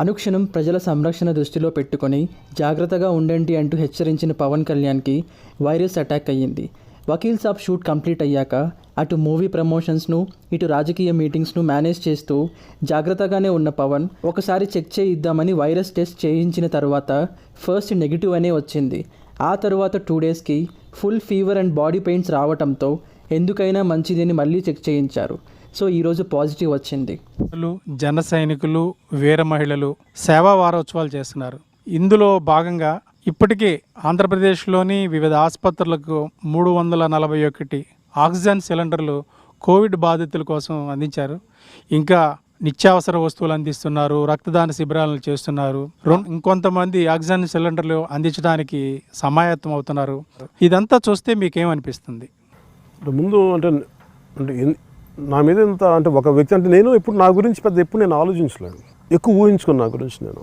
అనుక్షణం ప్రజల సంరక్షణ దృష్టిలో పెట్టుకొని జాగ్రత్తగా ఉండండి అంటూ హెచ్చరించిన పవన్ కళ్యాణ్కి వైరస్ అటాక్ అయ్యింది. వకీల్ సాబ్ షూట్ కంప్లీట్ అయ్యాక అటు మూవీ ప్రమోషన్స్ను ఇటు రాజకీయ మీటింగ్స్ను మేనేజ్ చేస్తూ జాగ్రత్తగానే ఉన్న పవన్ ఒకసారి చెక్ చేయిద్దామని వైరస్ టెస్ట్ చేయించిన తర్వాత ఫస్ట్ నెగిటివ్ అనే వచ్చింది. ఆ తర్వాత టూ డేస్కి full fever and body pains రావటంతో ఎందుకైనా మంచిదని మళ్ళీ చెక్ చేయించారు. సో ఈరోజు పాజిటివ్ వచ్చింది. జన సైనికులు వీర మహిళలు సేవా వారోత్సవాలు చేస్తున్నారు. ఇందులో భాగంగా ఇప్పటికే ఆంధ్రప్రదేశ్లోని వివిధ ఆసుపత్రులకు మూడు వందల నలభై ఒకటి ఆక్సిజన్ సిలిండర్లు కోవిడ్ బాధితుల కోసం అందించారు. ఇంకా నిత్యావసర వస్తువులు అందిస్తున్నారు రక్తదాన శిబిరాలను చేస్తున్నారు. ఇంకొంతమంది ఆక్సిజన్ సిలిండర్లు అందించడానికి సమాయత్తం అవుతున్నారు. ఇదంతా చూస్తే మీకేమనిపిస్తుంది? ముందు అంటే అంటే నా మీద ఇంత అంటే ఒక వ్యక్తి అంటే నేను ఇప్పుడు నా గురించి పెద్ద ఎప్పుడు నేను ఆలోచించలేను ఎక్కువ ఊహించుకుని నా గురించి నేను.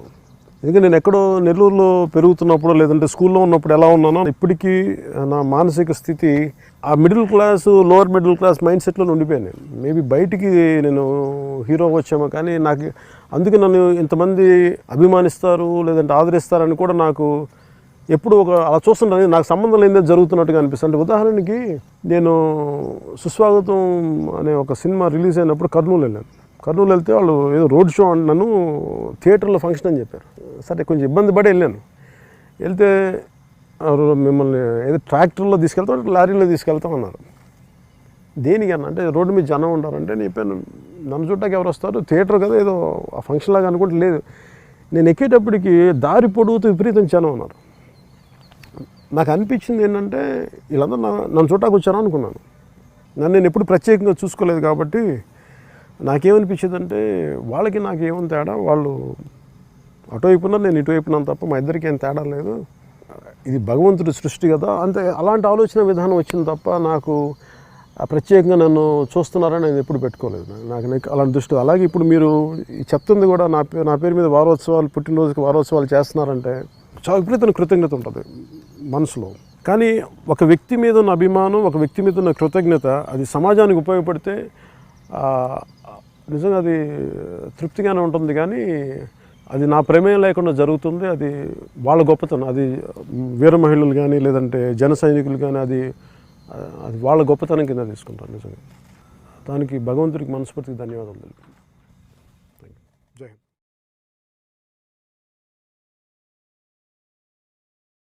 ఎందుకంటే నేను ఎక్కడో నెల్లూరులో పెరుగుతున్నప్పుడు లేదంటే స్కూల్లో ఉన్నప్పుడు ఎలా ఉన్నానో ఇప్పటికీ నా మానసిక స్థితి ఆ middle class lower middle class mind సెట్లో ఉండిపోయాను మేబీ బయటికి నేను హీరో వచ్చామో కానీ నాకు అందుకే నన్ను ఇంతమంది అభిమానిస్తారు లేదంటే ఆదరిస్తారని కూడా నాకు ఎప్పుడు ఒక అలా చూస్తుంటాను నాకు సంబంధం లేనిదే జరుగుతున్నట్టుగా అనిపిస్తుంది. ఉదాహరణకి నేను సుస్వాగతం అనే ఒక సినిమా రిలీజ్ అయినప్పుడు కర్నూలు వెళ్ళాను. కర్నూలు వెళ్తే వాళ్ళు ఏదో రోడ్ షో అని నన్ను థియేటర్లో ఫంక్షన్ అని చెప్పారు. సరే కొంచెం ఇబ్బంది పడి వెళ్ళాను. వెళ్తే మిమ్మల్ని ఏదో ట్రాక్టర్లో తీసుకెళ్తాం లారీలో తీసుకెళ్తాం అన్నారు. దేనికన్నా అంటే రోడ్డు మీద జనం ఉంటారంటే నేను చెప్పాను నన్ను చూడటానికి ఎవరు వస్తారు? థియేటర్ కదా ఏదో ఆ ఫంక్షన్ లాగా అనుకుంటే లేదు. నేను ఎక్కేటప్పటికి దారి పొడుగుతూ విపరీతం జనం ఉన్నారు. నాకు అనిపించింది ఏంటంటే వీళ్ళందరూ నన్ను చూడటానికి వచ్చాను అనుకున్నాను. నన్ను నేను ఎప్పుడు ప్రత్యేకంగా చూసుకోలేదు కాబట్టి నాకేమనిపించింది అంటే వాళ్ళకి నాకు ఏమని తేడా? వాళ్ళు అటువైపు ఉన్నారు నేను ఇటువైపు ఉన్నాను తప్ప మా ఇద్దరికి ఏం తేడా లేదు. ఇది భగవంతుడి సృష్టి కదా. అంతే అలాంటి ఆలోచన విధానం వచ్చింది తప్ప నాకు ఆ ప్రత్యేకంగా నన్ను చూస్తున్నారని నేను ఎప్పుడు పెట్టుకోలేదు. నాకు నాకు అలాంటి దృష్టి అలాగే ఇప్పుడు మీరు చెప్తుంది కూడా నా పేరు నా పేరు మీద వారోత్సవాలు పుట్టినరోజుకి వారోత్సవాలు చేస్తున్నారంటే చాలా విపరీతమైన కృతజ్ఞత ఉంటుంది మనసులో. కానీ ఒక వ్యక్తి మీద ఉన్న అభిమానం ఒక వ్యక్తి మీద ఉన్న కృతజ్ఞత అది సమాజానికి ఉపయోగపడితే నిజంగా అది తృప్తిగానే ఉంటుంది కానీ అది నా ప్రమేయం లేకుండా జరుగుతుంది. అది వాళ్ళ గొప్పతనం. అది వీర మహిళలు కానీ లేదంటే జన సైనికులు కానీ అది అది వాళ్ళ గొప్పతనం కింద తీసుకుంటాను నిజంగా. దానికి భగవంతుడికి మనస్ఫూర్తికి ధన్యవాదాలు తెలుపు